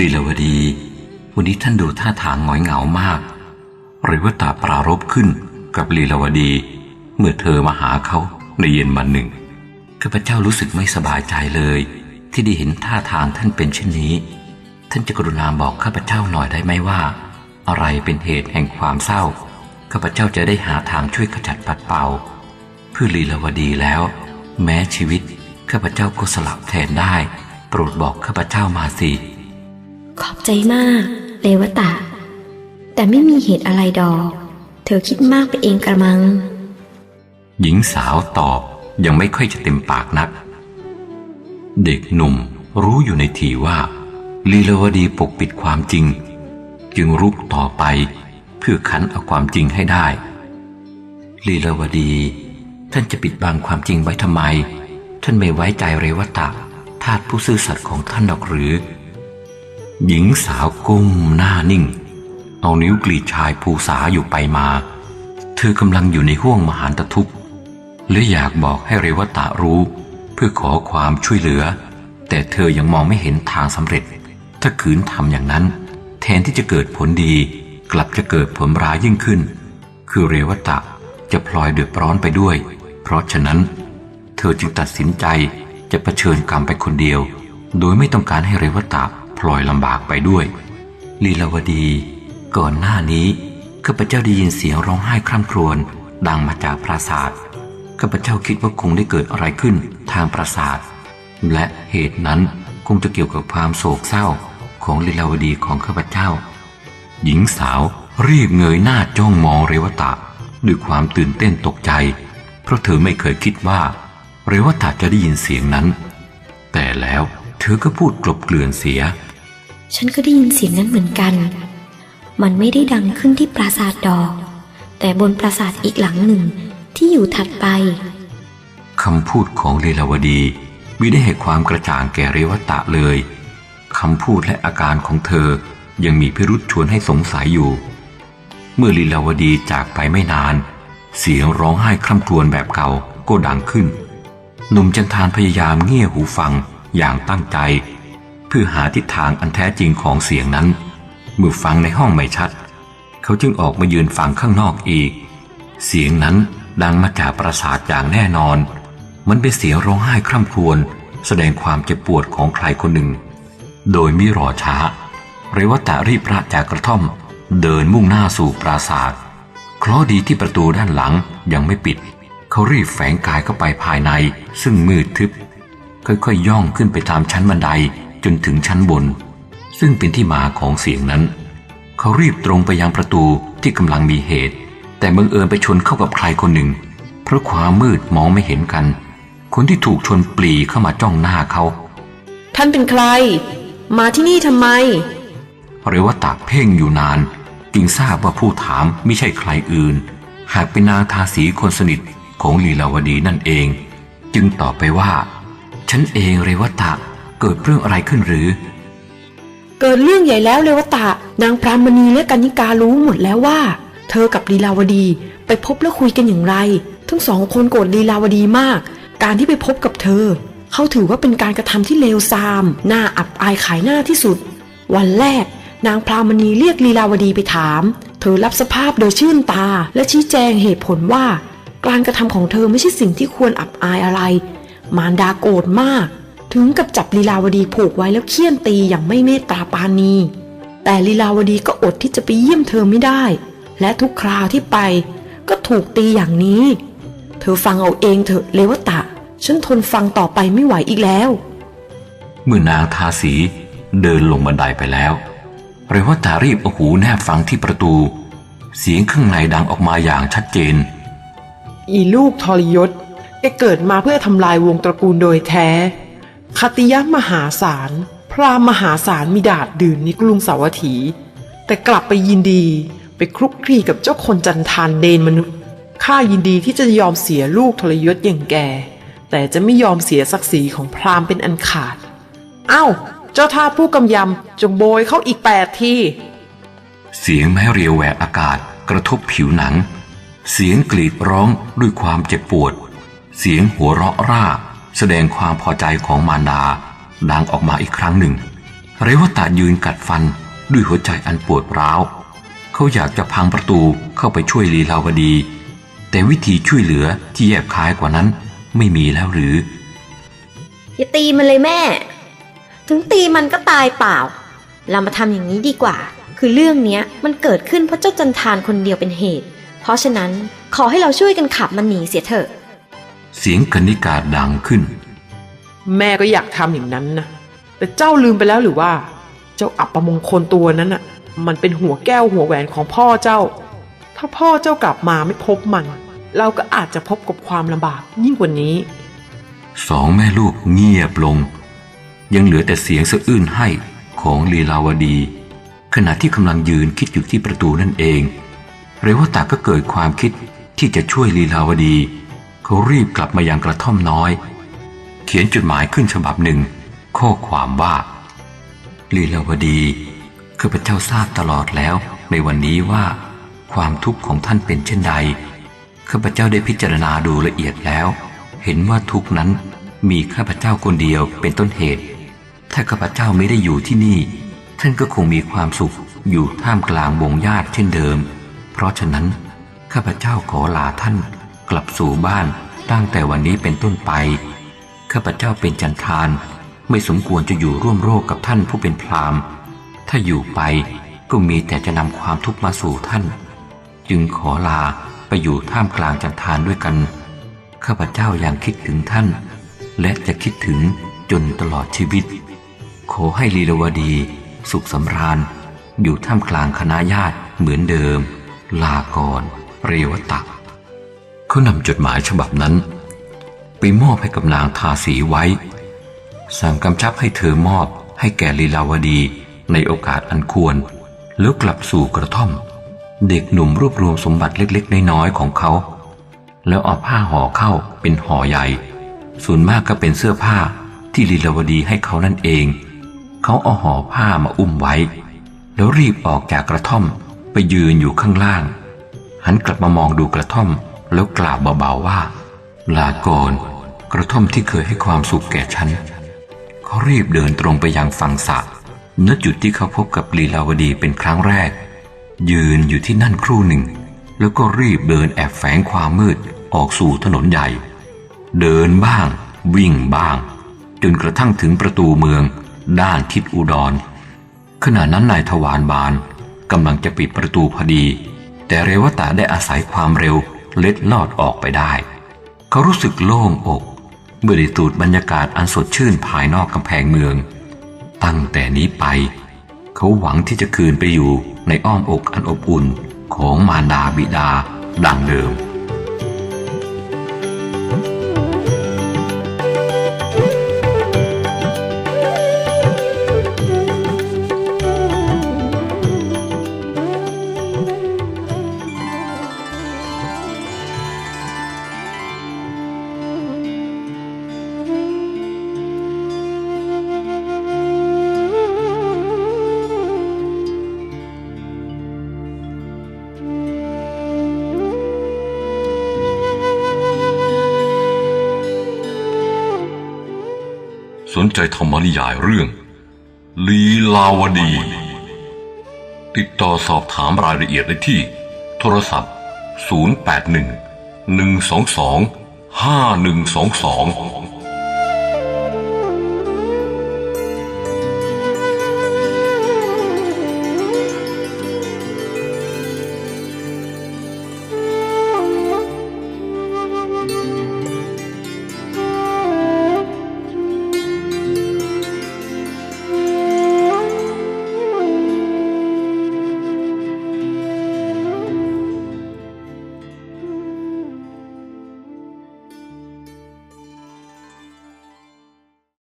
ลีลาวดี วันนี้ท่านดูท่าทางหงอยเหงามากเรวตาปรารบขึ้นกับลีลาวดี เมื่อเธอมาหาเขาในเย็นวันหนึ่งข้าพเจ้ารู้สึกไม่สบายใจเลย ที่ได้เห็นท่าทางท่านเป็นเช่นนี้ ท่านจะกรุณาบอกข้าพเจ้าหน่อยได้ไหมว่า อะไรเป็นเหตุแห่งความเศร้าข้าพเจ้าจะได้หาทางช่วยขจัดปัดเป่า เพื่อลีลาวดีแล้ว แม้ชีวิตข้าพเจ้าก็สลับแทนได้ โปรดบอกข้าพเจ้ามาสิ ขอบใจมาก เลวตะ แต่ไม่มีเหตุอะไรดอก เธอคิดมากไปเองกระมัง หญิงสาวตอบยังไม่ค่อยจะเต็มปากนัก เด็กหนุ่มรู้อยู่ในทีว่า ลีลาวดีปกปิดความจริง จึงรุกต่อไปเพื่อคั้นเอาความจริงให้ได้ ลีลาวดี ท่านจะปิดบังความจริงไว้ทำไม ท่านไม่ไว้ใจเรวตะทาสผู้ซื่อสัตย์ของท่านหรอกหรือ หญิงสาวก้มหน้านิ่ง เอานิ้วกรีดชายภูษาอยู่ไปมา เธอกำลังอยู่ในห้วงมหานตทุกข์และอยากบอกให้เรวตะรู้ เพื่อขอความช่วยเหลือ แต่เธอยังมองไม่เห็นทางสำเร็จ ถ้าขืนทำอย่างนั้น แทนที่จะเกิดผลดี กลับจะเกิดผลร้ายยิ่งขึ้น คือเรวตะจะพลอยเดือดร้อนไปด้วย เพราะฉะนั้น เธอจึงตัดสินใจจะะเผชิญกรรมไปคนเดียว โดยไม่ต้องการให้เรวตะ พลอยลำบากไปด้วย ลีลาวดี ก่อนหน้านี้ข้าพเจ้าได้ยินเสียงร้องไห้คร่ำครวญดังมาจากปราสาทข้าพเจ้าคิดว่าคงได้เกิดอะไรขึ้นทางปราสาท และเหตุนั้นคงจะเกี่ยวกับความโศกเศร้าของลีลาวดีของข้าพเจ้า หญิงสาวรีบเงยหน้าจ้องมองเรวตะด้วยความตื่นเต้นตกใจ เพราะเธอไม่เคยคิดว่า เรวตะจะได้ยินเสียงนั้น แต่แล้วเธอก็พูดกลบเกลื่อนเสีย ฉันก็ได้ยินเสียงนั้นเหมือนกัน มันไม่ได้ดังขึ้นที่ปราสาทดอก แต่บนปราสาทอีกหลังหนึ่งที่อยู่ถัดไปคำพูดของลีลาวดีมิได้ให้ความกระจ่างแก่เรวตะเลยคำพูดและอาการของเธอยังมีพิรุษชวนให้สงสัยอยู่ เมื่อลีลาวดีจากไปไม่นาน เสียงร้องไห้คร่ำครวญแบบเก่าก็ดังขึ้น หนุ่มจันทานพยายามเงี่ยหูฟังอย่างตั้งใจ เพื่อหาทิศทางอันแท้จริงของเสียงนั้น เมื่อฟังในห้องไม่ชัด เขาจึงออกมายืนฟังข้างนอกอีก เสียงนั้นดังมาจากปราสาทอย่างแน่นอน มันเป็นเสียงร้องไห้คร่ำครวญแสดงความเจ็บปวดของใครคนหนึ่ง โดยมิรอช้า เรวตะรีบพระจากกระท่อม เดินมุ่งหน้าสู่ปราสาทเคราะดีที่ประตูด้านหลังยังไม่ปิด เขารีบแฝงกายเข้าไปภายใน ซึ่งมืดทึบ ค่อยๆย่องขึ้นไปตามชั้นบันได จนถึงชั้นบน ซึ่งเป็นที่มาของเสียงนั้น เขารีบตรงไปยังประตูที่กำลังมีเหตุ แต่บังเอิญไปชนเข้ากับใครคนหนึ่ง เพราะความมืดมองไม่เห็นกัน คนที่ถูกชนปลีเข้ามาจ้องหน้าเขา ท่านเป็นใคร มาที่นี่ทำไมเรวตะเพ่งอยู่นาน จึงทราบว่าผู้ถามไม่ใช่ใครอื่น หากเป็นนางทาสีคนสนิทของลีลาวดีนั่นเอง จึงตอบไปว่า ฉันเองเรวตะ เกิดเรื่องอะไรขึ้นหรือ เกิดเรื่องใหญ่แล้วเลวตะ นางพรามณีและกัญญิการู้หมดแล้วว่า เธอกับลีลาวดีไปพบและคุยกันอย่างไร ทั้งสองคนโกรธลีลาวดีมาก การที่ไปพบกับเธอ เขาถือว่าเป็นการกระทำที่เลวทราม น่าอับอายขายหน้าที่สุด วันแรก นางพรามณีเรียกลีลาวดีไปถาม เธอรับสภาพโดยชื่นตา และชี้แจงเหตุผลว่า การกระทำของเธอไม่ใช่สิ่งที่ควรอับอายอะไร มารดาโกรธมาก ถึงกับจับลีลาวดีผูกไว้แล้วเคี่ยนตีอย่างไม่เมตตาปราณีแต่ลีลาวดีก็อดที่จะไปเยี่ยมเธอไม่ได้ และทุกคราวที่ไปก็ถูกตีอย่างนี้ เธอฟังเอาเองเถอะเลวตะ ฉันทนฟังต่อไปไม่ไหวอีกแล้ว เมื่อนางทาสีเดินลงบันไดไปแล้วเรวตารีบเอาหูแนบฟังที่ประตู เสียงข้างในดังออกมาอย่างชัดเจน อีลูกทรยศแกเกิดมาเพื่อทำลายวงตระกูลโดยแท้ คติยะมหาศาล พรามมหาศาลมีดาดดื่นในกรุงสาวัตถี แต่กลับไปยินดีไปคลุกคลีกับเจ้าคนจันทานเดนมนุษย์ข้ายินดีที่จะยอมเสียลูกทรยศอย่างแก แต่จะไม่ยอมเสียศักดิ์ศรีของพราหมณ์เป็นอันขาด เอ้า เจ้าท่าผู้กำยำจงโบยเข้าอีกแปดทีเสียงแม้เรียวแหวกอากาศกระทบผิวหนัง เสียงกรีดร้องด้วยความเจ็บปวด เสียงหัวเราะร่า แสดงความพอใจของมารดา ดังออกมาอีกครั้งหนึ่ง เรวตะยืนกัดฟันด้วยหัวใจอันปวดร้าว เขาอยากจะพังประตูเข้าไปช่วยลีลาวดี แต่วิธีช่วยเหลือที่แยบคายกว่านั้นไม่มีแล้วหรือ อย่าตีมันเลยแม่ ถึงตีมันก็ตายเปล่า เรามาทำอย่างนี้ดีกว่า คือเรื่องนี้มันเกิดขึ้นเพราะเจ้าจันทานคนเดียวเป็นเหตุ เพราะฉะนั้นขอให้เราช่วยกันขับมันหนีเสียเถอะ เสียงกนิกาดังขึ้น แม่ก็อยากทำอย่างนั้นนะ แต่เจ้าลืมไปแล้วหรือว่า เจ้าอับประมงคลตัวนั้นน่ะ มันเป็นหัวแก้วหัวแหวนของพ่อเจ้า ถ้าพ่อเจ้ากลับมาไม่พบมัน เราก็อาจจะพบกับความลำบากยิ่งกว่านี้ สองแม่ลูกเงียบลง ยังเหลือแต่เสียงสะอื้นให้ของลีลาวดี ขณะที่กำลังยืนคิดอยู่ที่ประตูนั่นเอง เรวตาก็เกิดความคิดที่จะช่วยลีลาวดี เขารีบกลับมายังกระท่อมน้อย เขียนจดหมายขึ้นฉบับหนึ่ง ข้อความว่า ลีลาวดีข้าพเจ้าทราบตลอดแล้วในวันนี้ว่า ความทุกข์ของท่านเป็นเช่นใดข้าพเจ้าได้พิจารณาดูละเอียดแล้ว เห็นว่าทุกข์นั้นมีข้าพเจ้าคนเดียวเป็นต้นเหตุ ถ้าข้าพเจ้าไม่ได้อยู่ที่นี่ ท่านก็คงมีความสุขอยู่ท่ามกลางวงญาติเช่นเดิม เพราะฉะนั้นข้าพเจ้าขอลาท่าน กลับสู่บ้านตั้งแต่วันนี้เป็นต้นไปข้าพเจ้าเป็นจันทานไม่สมควรจะอยู่ร่วมโรคกับท่านผู้เป็นพรามถ้าอยู่ไปก็มีแต่จะนำความทุกข์มาสู่ท่าน จึงขอลาไปอยู่ท่ามกลางจันทานด้วยกันข้าพเจ้ายังคิดถึงท่าน และจะคิดถึงจนตลอดชีวิต ขอให้ลีลาวดี สุขสำราญ อยู่ท่ามกลางคณะญาติเหมือนเดิม ลาก่อน เรวตะ เขานำจดหมายฉบับนั้น ไปมอบให้กับนางทาสีไว้ สั่งกำชับให้เธอมอบให้แก่ลีลาวดีในโอกาสอันควร แล้วกลับสู่กระท่อม เด็กหนุ่มรวบรวมสมบัติเล็กๆ น้อยๆของเขา แล้วเอาผ้าห่อเข้าเป็นห่อใหญ่ ส่วนมากก็เป็นเสื้อผ้าที่ลีลาวดีให้เขานั่นเอง เขาเอาห่อผ้ามาอุ้มไว้ แล้วรีบออกจากกระท่อมไปยืนอยู่ข้างล่าง หันกลับมามองดูกระท่อม แล้วกล่าวเบาๆว่า ลาก่อนกระท่อมที่เคยให้ความสุขแก่ฉันเขารีบเดินตรงไปยังฝั่งสระณจุดที่เขาพบกับลีลาวดีเป็นครั้งแรก ยืนอยู่ที่นั่นครู่หนึ่ง แล้วก็รีบเดินแอบแฝงความมืดออกสู่ถนนใหญ่ เดินบ้าง วิ่งบ้าง จนกระทั่งถึงประตูเมือง ด้านทิศอุดร ขณะนั้นนายทวารบานกำลังจะปิดประตูพอดี แต่เรวตะได้อาศัยความเร็ว เล็ดลอดออกไปได้ เขารู้สึกโล่งอกเมื่อได้สูดบรรยากาศอันสดชื่นภายนอกกำแพงเมือง ตั้งแต่นี้ไป เขาหวังที่จะคืนไปอยู่ในอ้อมอกอันอบอุ่นของมารดาบิดาดังเดิม ใจธรรมนิยายเรื่อง ลีลาวดี ติดต่อสอบถามรายละเอียดได้ที่ โทรศัพท์ 081 122 5122